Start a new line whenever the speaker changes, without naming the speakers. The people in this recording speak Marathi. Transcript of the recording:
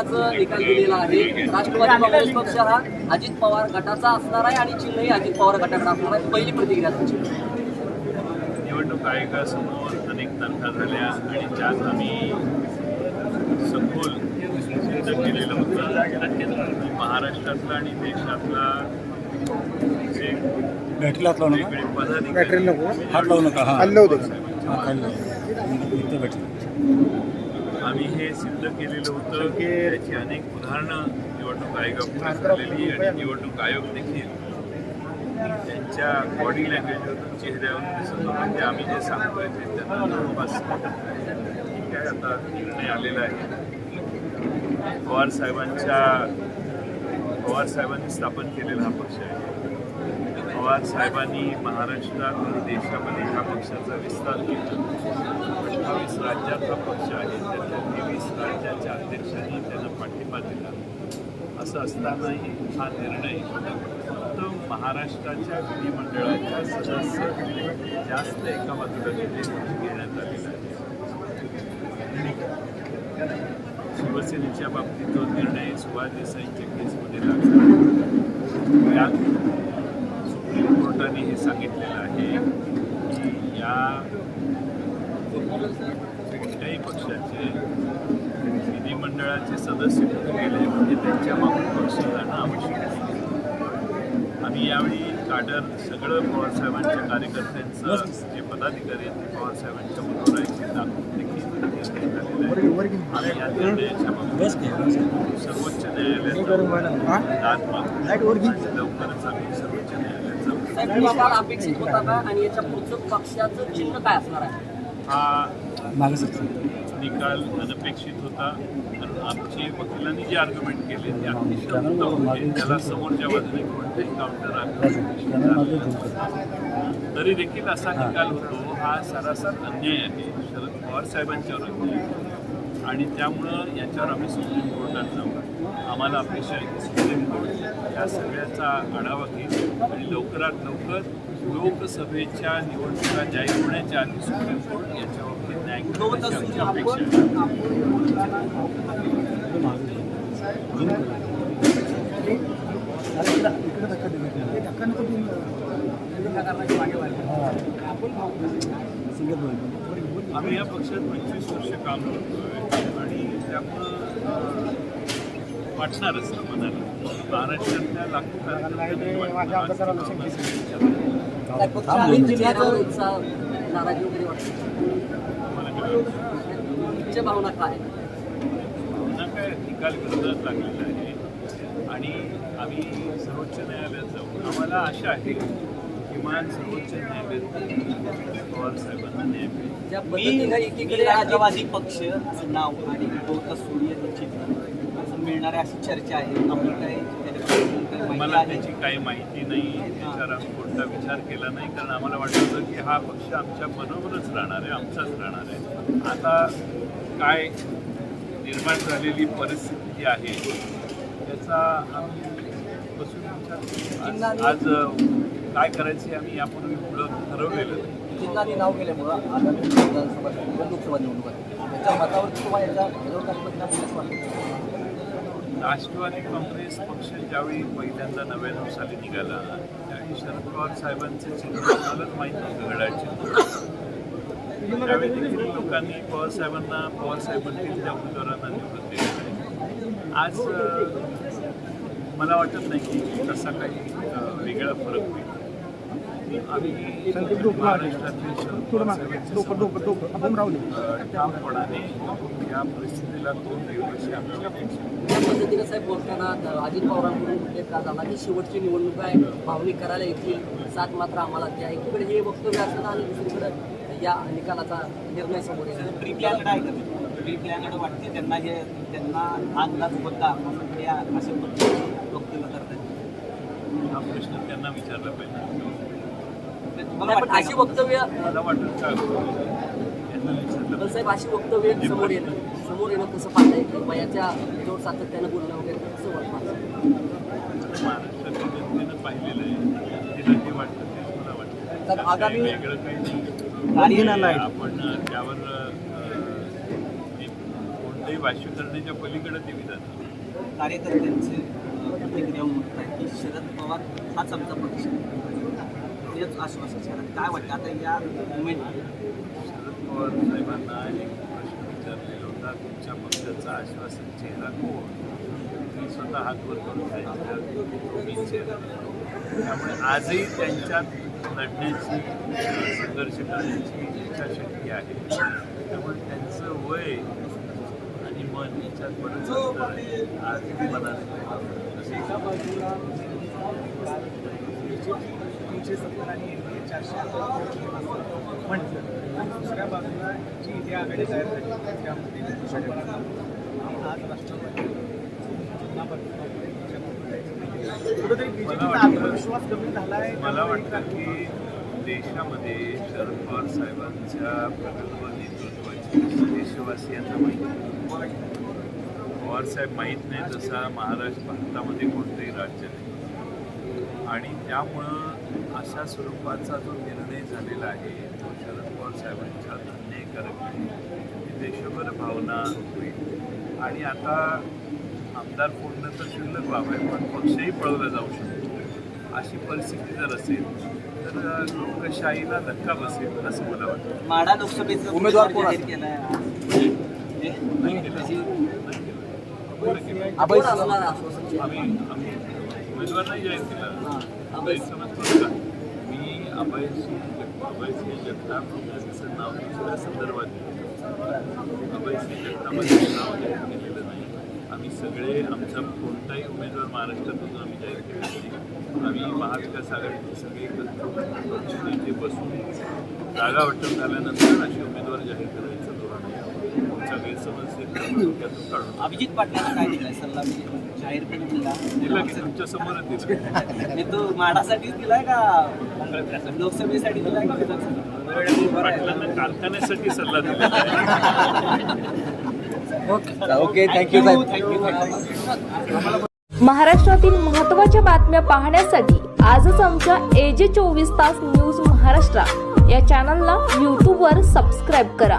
आज निकाल दिलेला आहे. राष्ट्रवादी काँग्रेस पक्ष हा अजित पवार गटाचा असणार आहे आणि चिन्हही अजित पवार गटाकडे असणार आहे. पहिली प्रतिक्रिया तुमची.
निवडणूक आयोगासमोर अनेक तारखा झाल्या आणि त्यात आम्ही सखोल सिद्ध केलेलं होतं. की महाराष्ट्रातला आणि देशातला जे
नका.
वेगवेगळे पदाधिकारी
नको.
हात लावू नका. हा.
हल्लं होतं
हा, लावा. इथे बॅटरी
आम्ही हे सिद्ध केलेलं होतं की त्याची अनेक उदाहरणं निवडणूक आयोगापुढे झालेली आणि निवडणूक आयोग देखील त्यांच्या बॉडी लँग्वेजवरून चेहऱ्यावर दिसत होतं की आम्ही जे सांगतोय ते त्यांना जवळपास ठीक आहे. आता निर्णय आलेला आहे. पवार साहेबांच्या पवार साहेबांनी स्थापन केलेला हा पक्ष आहे. पवार साहेबांनी महाराष्ट्रात आणि देशामध्ये ह्या पक्षाचा विस्तार केला. अठ्ठावीस राज्यात पक्ष आहे त्यातल्या तेवीस राज्याच्या अध्यक्षांनी त्यांना पाठिंबा दिला. असं असतानाही हा निर्णय फक्त महाराष्ट्राच्या विधिमंडळाच्या सदस्य जास्त एका बाजूला घेतले घेण्यात आलेला आहे. शिवसेनेच्या बाबतीत तो निर्णय सुभाष देसाईंच्या केसमध्ये लागला. यात सुप्रीम कोर्टाने हे सांगितलेलं आहे की या कोणत्याही पक्षाचे विधिमंडळाचे सदस्य कुठे गेले म्हणजे त्यांच्या मागून पक्ष जाणं आवश्यक आहे. आम्ही यावेळी काडर सगळं पवारसाहेबांच्या कार्यकर्त्यांचं जे पदाधिकारी आहेत ते पवारसाहेबांच्या बरोबर आहेत ते दाखवून देखील आहे. आम्ही या निर्णयाच्या सर्वोच्च न्यायालयात आणि लवकरच आम्ही सर्वोच्च
अपेक्षित होता का? आणि याच्या पुढचं पक्षाचं चिन्ह काय असणार आहे?
हा. निकाल अनपेक्षित होता. कारण आमचे वकिलांनी जे आर्ग्युमेंट केले ते अतिशय त्याला समोरच्या बाजूने कोणतेही काउंटर आर्ग्युमेंट. तरी देखील असा निकाल होतो. हा सरासर अन्याय आहे. शरद पवार साहेबांच्यावर अन्याय. आणि त्यामुळं याच्यावर आम्ही सुप्रीम कोर्टात जाऊ. आम्हाला अपेक्षा आहे की सुप्रीम कोर्ट या सगळ्याचा आढावा घेईल आणि लवकरात लवकर लोकसभेच्या निवडणुका जाहीर होण्याच्या आधी सुप्रीम कोर्ट याच्या बाबतीत न्याय आमची अपेक्षा आहे.
सिंगल बोल.
आम्ही या पक्षात पंचवीस वर्ष काम करतोय आणि त्यामुळं वाटणारच ना मनाला. महाराष्ट्रातल्या लाखो भावना काय?
भावना काय?
निकाल विरोधात लागलेला आहे. आणि आम्ही सर्वोच्च न्यायालयात जाऊ. आम्हाला आशा आहे किमान सर्वोच्च न्यायालयात पवार साहेबांना न्याय मिळेल.
एकीकडे
राष्ट्रवादी पक्ष नाव आणि तो सोडिया चिन्ह असं मिळणार आहे अशी चर्चा आहे. आपली काय
मला? त्याची काही माहिती नाही. त्याच्यावर आम्ही कोणता विचार केला नाही. कारण आम्हाला वाटत होतं की हा पक्ष आमच्या बरोबरच राहणार आहे आमचाच राहणार आहे. आता काय निर्माण झालेली परिस्थिती जी आहे त्याचा आम्ही बसून. आज- काय करायचं आम्ही यापूर्वी पुढं ठरवलेलं नाही.
चिन्हाने नाव केल्यामुळं आगामी विधानसभा लोकसभा निवडणुका त्याच्या परिणाम
राष्ट्रवादी काँग्रेस पक्ष ज्यावेळी पहिल्यांदा नव्याण्णव साली निघाला त्यावेळी शरद पवार साहेबांचे चिन्ह आम्हालाच माहीत नव्हतं घड्याळ चिन्ह. त्यावेळी देखील लोकांनी पवार साहेबांना पवार साहेबांनी त्या उमेदवारांना निवडून दिलेलं आज मला वाटत नाही की तसा काही वेगळा फरक होईल ठामपणाने या परिस्थितीला तोंड देऊ अशी आमची अपेक्षा आहे.
या पद्धतीनं साहेब बोलताना अजित पवारांकडून उल्लेख का झाला की शेवटची निवडणूक आहे भावनिक करायला येतील सात मात्र आम्हाला द्या एकीकडे हे वक्तव्य असताना आणि दुसरीकडे या निकालाचा निर्णय समोर येतो
प्री प्लॅनड आहे का प्री प्लॅनड वाटते त्यांना हे त्यांना अंदाज होता म्हणून ते असे वक्तव्य करतात
हा प्रश्न त्यांना विचारला पाहिजे
अशी वक्तव्य साहेब अशी वक्तव्य समोर येणं समोर येणं कसं पाहताय की वयाच्या जोर सातत्यानं बोलणं वगैरे कसं वाटतं?
पाहिलेलं आहे. तिला जे वाटतं तेच मला वाटतं.
आगामी-
वेगळं काही नाही. आपण त्यावर अं, हे कोणत्याही कुठलंही भाष्य करण्याच्या पलीकडे ते विधान
कार्यकर्त्यांचे प्रतिक्रिया म्हणत आहेत की शरद पवार हाच आमचा पक्ष तेच आश्वासन शरद काय वाटतं? आता या मुवमेंट
शरद पवार साहेबांना एक प्रश्न विचारलेला होता तुमच्या पक्षाचा आश्वासन चेहरा कोण? मी स्वतः हात वर करून सांगितलं चेहरा त्यामुळे आजही त्यांच्यात लढण्याची संघर्ष करण्याची इच्छाशक्ती आहे. त्यामुळे त्यांचं वय आणि मन याच्यात बरंच अंतर आहे आज मनात
आणि चारशे म्हटलं दुसऱ्या बाजूला जी इंडिया आघाडी तयार झाली त्यामध्ये आज राष्ट्रवादी कुठेतरी बीजेपीचा आत्मविश्वास कमी झाला आहे
मला वाटतं की देशामध्ये शरद पवार साहेबांच्या प्रगल्भ नेतृत्वाची देशवासियांना माहिती पवार साहेब माहीत नाही तसा महाराष्ट्र भारतामध्ये कोणतंही राज्य नाही. आणि त्यामुळं अशा स्वरूपाचा जो निर्णय झालेला आहे तो शरद पवार साहेबांच्या अन्यायकारक आहे देशभर भावना होईल. आणि आता आमदार फोडणं तर शिल्लक बाब आहे पण पक्षही पळवला जाऊ शकतो. अशी परिस्थिती जर असेल तर लोकशाहीला धक्का बसेल असं मला वाटतं.
माढा लोकसभेचा
उमेदवार कोण
हे,
आम्ही आम्ही उमेदवार नाही जाहीर केला.
हां.
मी अभयसिंह जग अभयसिंह जगताप यांचं नाव दुसऱ्या संदर्भात. अभयसिंह जगतापाचं नाव जाहीर केलेलं नाही. आम्ही सगळे आमचा कोणताही उमेदवार महाराष्ट्रातून आम्ही जाहीर केला नाही. आम्ही महाविकास आघाडीचे सगळे एकत्र बसून जागा वाटप झाल्यानंतर असे उमेदवार जाहीर करायचं. गैरसमज
अभिजित पाटलांना काय दिलाय? सल्ला मी जाहीरपणे दिला.
दिलं की तुमच्या समोरच दिलं.
मी तो दिलाय का लोकसभेसाठी दिलाय का?
पाटलांना कारखान्यासाठी सल्ला दिला.
ओके.
थँक्यू थँक्यू
महाराष्ट्रातील महत्त्वाच्या बातम्या पाहण्यासाठी आजच आमच्या एजे चोवीस तास न्यूज महाराष्ट्र या चॅनलला यूट्यूबवर सबस्क्राईब करा.